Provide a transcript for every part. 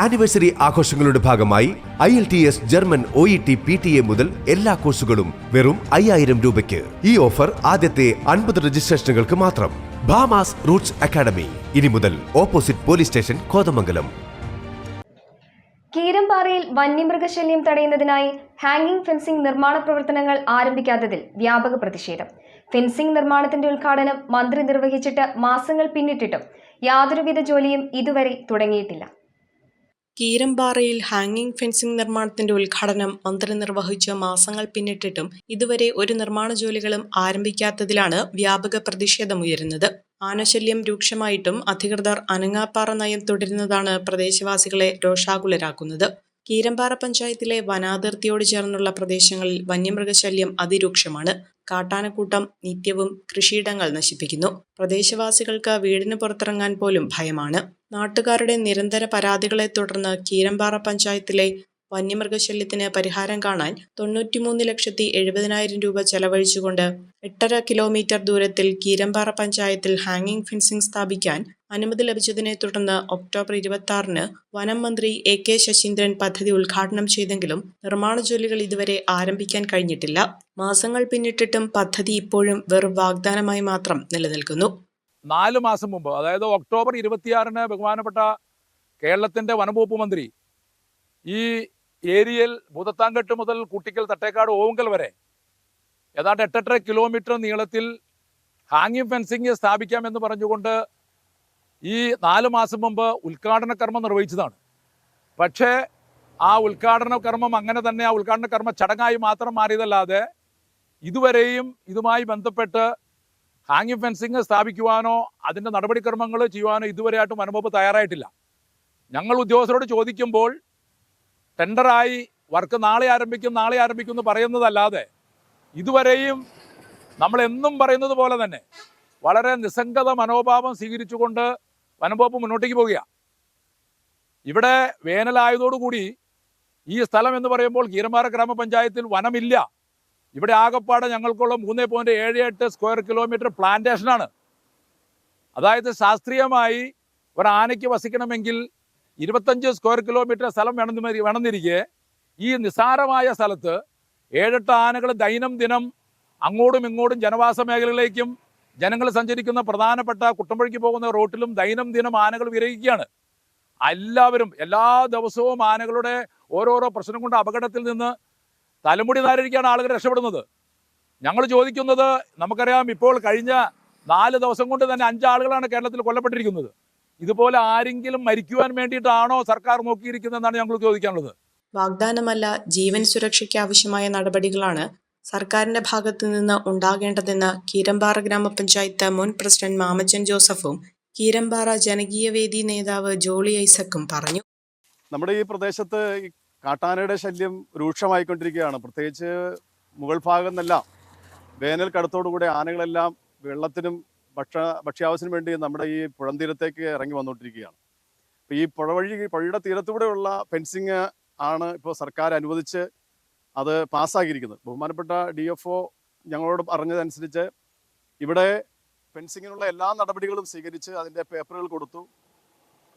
Anniversary ആഘോഷങ്ങളുടെ ഭാഗമായി I L T S German O E T P T E മുതൽ എല്ലാ കോഴ്സുകളും വെറും അയ്യായിരം രൂപയ്ക്ക്. ഈ ഓഫർ ആദ്യത്തെ അൻപത് രജിസ്ട്രേഷനുകൾക്ക് മാത്രം. Bhamas roots academy. ഇനി മുതൽ ഓപ്പോസിറ്റ് പോലീസ് സ്റ്റേഷൻ കോതമംഗലം. കീരമ്പാറയിൽ വന്യമൃഗശല്യം തടയുന്നതിനായി ഹാങ്ങിംഗ് ഫെൻസിംഗ് നിർമ്മാണ പ്രവർത്തനങ്ങൾ ആരംഭിക്കാത്തതിൽ വ്യാപക പ്രതിഷേധം. ഫെൻസിംഗ് നിർമ്മാണത്തിന്റെ ഉദ്ഘാടനം മന്ത്രി നിർവഹിച്ചിട്ട് മാസങ്ങൾ പിന്നിട്ടിട്ടും യാതൊരുവിധ ജോലിയും ഇതുവരെ തുടങ്ങിയിട്ടില്ല. കീരമ്പാറയിൽ ഹാങ്ങിംഗ് ഫെൻസിംഗ് നിർമ്മാണത്തിന്റെ ഉദ്ഘാടനം മന്ത്രി നിർവഹിച്ച മാസങ്ങൾ പിന്നിട്ടിട്ടും ഇതുവരെ ഒരു നിർമ്മാണ ജോലികളും ആരംഭിക്കാത്തതിലാണ് വ്യാപക പ്രതിഷേധമുയരുന്നത് ആനശല്യം രൂക്ഷമായിട്ടും അധികൃതർ അനങ്ങാപ്പാറ നയം തുടരുന്നതാണ് പ്രദേശവാസികളെ രോഷാകുലരാക്കുന്നത്. കീരമ്പാറ പഞ്ചായത്തിലെ വനാതിർത്തിയോട് ചേർന്നുള്ള പ്രദേശങ്ങളിൽ വന്യമൃഗശല്യം അതിരൂക്ഷമാണ്. കാട്ടാനക്കൂട്ടം നിത്യവും കൃഷിയിടങ്ങൾ നശിപ്പിക്കുന്നു. പ്രദേശവാസികൾക്ക് വീടിന് പുറത്തിറങ്ങാൻ പോലും ഭയമാണ്. നാട്ടുകാരുടെ നിരന്തര പരാതികളെ തുടർന്ന് കീരമ്പാറ പഞ്ചായത്തിലെ വന്യമൃഗശല്യത്തിന് പരിഹാരം കാണാൻ തൊണ്ണൂറ്റിമൂന്ന് ലക്ഷത്തി എഴുപതിനായിരം രൂപ ചെലവഴിച്ചുകൊണ്ട് എട്ടര കിലോമീറ്റർ ദൂരത്തിൽ കീരമ്പാറ പഞ്ചായത്തിൽ ഹാങ്ങിംഗ് ഫെൻസിംഗ് സ്ഥാപിക്കാൻ അനുമതി ലഭിച്ചതിനെ തുടർന്ന് ഒക്ടോബർ ഇരുപത്തി ആറിന് വനം മന്ത്രി എ കെ ശശീന്ദ്രൻ പദ്ധതി ഉദ്ഘാടനം ചെയ്തെങ്കിലും നിർമ്മാണ ജോലികൾ ഇതുവരെ ആരംഭിക്കാൻ കഴിഞ്ഞിട്ടില്ല. മാസങ്ങൾ പിന്നിട്ടിട്ടും പദ്ധതി ഇപ്പോഴും വെറും വാഗ്ദാനമായി മാത്രം നിലനിൽക്കുന്നു. നാല് മാസം മുമ്പ് അതായത് ഒക്ടോബർ ഇരുപത്തിയാറിന് ബഹുമാനപ്പെട്ട കേരളത്തിന്റെ വനംവകുപ്പ് മന്ത്രി ഈ ഏരിയയിൽ ഭൂതത്താങ്കെട്ട് മുതൽ കുട്ടിക്കൽ തട്ടേക്കാട് ഓങ്കൽ വരെ ഏതാണ്ട് എട്ടെട്ടര കിലോമീറ്റർ നീളത്തിൽ ഹാങ്ങിങ് ഫെൻസിങ് സ്ഥാപിക്കാമെന്ന് പറഞ്ഞുകൊണ്ട് ഈ നാല് മാസം മുമ്പ് ഉദ്ഘാടന കർമ്മം നിർവഹിച്ചതാണ്. പക്ഷേ ആ ഉദ്ഘാടന കർമ്മം അങ്ങനെ തന്നെ ആ ഉദ്ഘാടന കർമ്മ ചടങ്ങായി മാത്രം മാറിയതല്ലാതെ ഇതുവരെയും ഇതുമായി ബന്ധപ്പെട്ട് ഹാങ്ങിങ് ഫെൻസിങ് സ്ഥാപിക്കുവാനോ അതിന്റെ നടപടിക്രമങ്ങൾ ചെയ്യുവാനോ ഇതുവരെയായിട്ടും വനംവകുപ്പ് തയ്യാറായിട്ടില്ല. ഞങ്ങൾ ഉദ്യോഗസ്ഥരോട് ചോദിക്കുമ്പോൾ ടെൻഡറായി വർക്ക് നാളെ ആരംഭിക്കും നാളെ ആരംഭിക്കും എന്ന് പറയുന്നതല്ലാതെ ഇതുവരെയും നമ്മൾ എന്നും പറയുന്നത് പോലെ തന്നെ വളരെ നിസ്സംഗത മനോഭാവം സ്വീകരിച്ചുകൊണ്ട് വനംവകുപ്പ് മുന്നോട്ടേക്ക് പോവുകയാണ് ഇവിടെ വേനലായതോടുകൂടി ഈ സ്ഥലം എന്ന് പറയുമ്പോൾ കീരമ്പാറ ഗ്രാമപഞ്ചായത്തിൽ വനമില്ല. ഇവിടെ ആകപ്പാടെ ഞങ്ങൾക്കുള്ള മൂന്ന് പോയിന്റ് ഏഴ് എട്ട് സ്ക്വയർ കിലോമീറ്റർ പ്ലാന്റേഷനാണ് അതായത് ശാസ്ത്രീയമായി ഒരു ആനയ്ക്ക് വസിക്കണമെങ്കിൽ ഇരുപത്തഞ്ച് സ്ക്വയർ കിലോമീറ്റർ സ്ഥലം വേണമെന്ന് വേണമെന്നിരിക്കെ. ഈ നിസ്സാരമായ സ്ഥലത്ത് ഏഴെട്ട് ആനകൾ ദൈനംദിനം അങ്ങോട്ടും ഇങ്ങോട്ടും ജനവാസ മേഖലകളിലേക്കും ജനങ്ങൾ സഞ്ചരിക്കുന്ന പ്രധാനപ്പെട്ട കുട്ടമ്പഴിക്ക് പോകുന്ന റോട്ടിലും ദൈനംദിനം ആനകൾ വിരയിക്കുകയാണ്. എല്ലാവരും എല്ലാ ദിവസവും ആനകളുടെ ഓരോരോ പ്രശ്നം കൊണ്ട് അപകടത്തിൽ നിന്ന് തലമുടി നാരഴിക്കാണ് ആളുകൾ രക്ഷപ്പെടുന്നത്. ഞങ്ങൾ ചോദിക്കുന്നത് നമുക്കറിയാം ഇപ്പോൾ കഴിഞ്ഞ നാല് ദിവസം കൊണ്ട് തന്നെ അഞ്ചാളുകളാണ് കേരളത്തിൽ കൊല്ലപ്പെട്ടിരിക്കുന്നത്. ഇതുപോലെ ആരെങ്കിലും മരിക്കുവാൻ വേണ്ടിയിട്ടാണോ സർക്കാർ നോക്കിയിരിക്കുന്നതെന്നാണ് ഞങ്ങൾ ചോദിക്കാനുള്ളത്. വാഗ്ദാനമല്ല ജീവൻ സുരക്ഷയ്ക്ക് ആവശ്യമായ നടപടികളാണ് സർക്കാരിന്റെ ഭാഗത്തു നിന്ന് ഉണ്ടാകേണ്ടതെന്ന് കീരമ്പാറ ഗ്രാമപഞ്ചായത്ത് മുൻ പ്രസിഡന്റ് മാമച്ചൻ ജോസഫും കീരമ്പാറ ജനകീയ വേദി നേതാവ് ജോളി ഐസക്കും പറഞ്ഞു. നമ്മുടെ ഈ പ്രദേശത്ത് ഈ കാട്ടാനയുടെ ശല്യം രൂക്ഷമായിക്കൊണ്ടിരിക്കുകയാണ്. പ്രത്യേകിച്ച് മുകൾ ഭാഗം എന്നെല്ലാം വേനൽ കടത്തോടുകൂടി ആനകളെല്ലാം വെള്ളത്തിനും ഭക്ഷ ഭക്ഷ്യാവശ്യത്തിന് വേണ്ടി നമ്മുടെ ഈ പുഴന്തീരത്തേക്ക് ഇറങ്ങി വന്നുകൊണ്ടിരിക്കുകയാണ് അപ്പോൾ ഈ പുഴ വഴി പുഴയുടെ തീരത്തൂടെയുള്ള ഫെൻസിങ് ആണ് ഇപ്പോൾ സർക്കാർ അനുവദിച്ച് അത് പാസ്സാക്കിയിരിക്കുന്നത്. ബഹുമാനപ്പെട്ട ഡി എഫ് ഒ ഞങ്ങളോട് പറഞ്ഞതനുസരിച്ച് ഇവിടെ ഫെൻസിങ്ങിനുള്ള എല്ലാ നടപടികളും സ്വീകരിച്ച് അതിന്റെ പേപ്പറുകൾ കൊടുത്തു.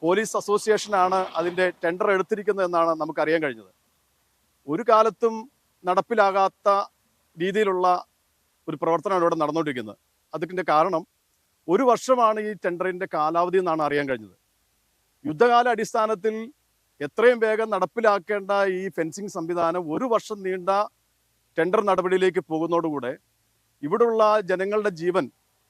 പോലീസ് അസോസിയേഷനാണ് അതിന്റെ ടെൻഡർ എടുത്തിരിക്കുന്നത് എന്നാണ് നമുക്കറിയാൻ കഴിഞ്ഞത്. ഒരു കാലത്തും നടപ്പിലാകാത്ത രീതിയിലുള്ള ഒരു പ്രവർത്തനമാണ് ഇവിടെ നടന്നുകൊണ്ടിരിക്കുന്നത്. അതിന്റെ കാരണം ഒരു വർഷമാണ് ഈ ടെൻഡറിന്റെ കാലാവധി എന്നാണ് അറിയാൻ കഴിഞ്ഞത്. യുദ്ധകാല അടിസ്ഥാനത്തിൽ എത്രയും വേഗം നടപ്പിലാക്കേണ്ട ഈ ഫെൻസിങ് സംവിധാനം ഒരു വർഷം നീണ്ട ടെൻഡർ നടപടിയിലേക്ക് പോകുന്നതോടുകൂടെ ഇവിടുള്ള ജനങ്ങളുടെ ജീവൻ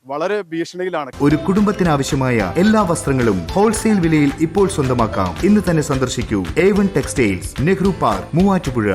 വളരെ ഭീഷണിയിലാണ്. ഒരു കുടുംബത്തിനാവശ്യമായ എല്ലാ വസ്ത്രങ്ങളും ഹോൾസെയിൽ വിലയിൽ ഇപ്പോൾ സ്വന്തമാക്കാം. ഇന്ന് തന്നെ സന്ദർശിക്കൂ. A one textiles Nehru park Muvattupuzha.